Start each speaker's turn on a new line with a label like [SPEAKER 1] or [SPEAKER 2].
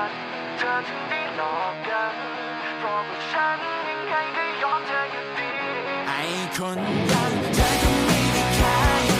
[SPEAKER 1] ัน เธอถึงได้หลอกกัน เพราะว่าฉันยังไงก็ยอมเธออยู่ดี ไอคนยังเธอก็ไม่ได้แคร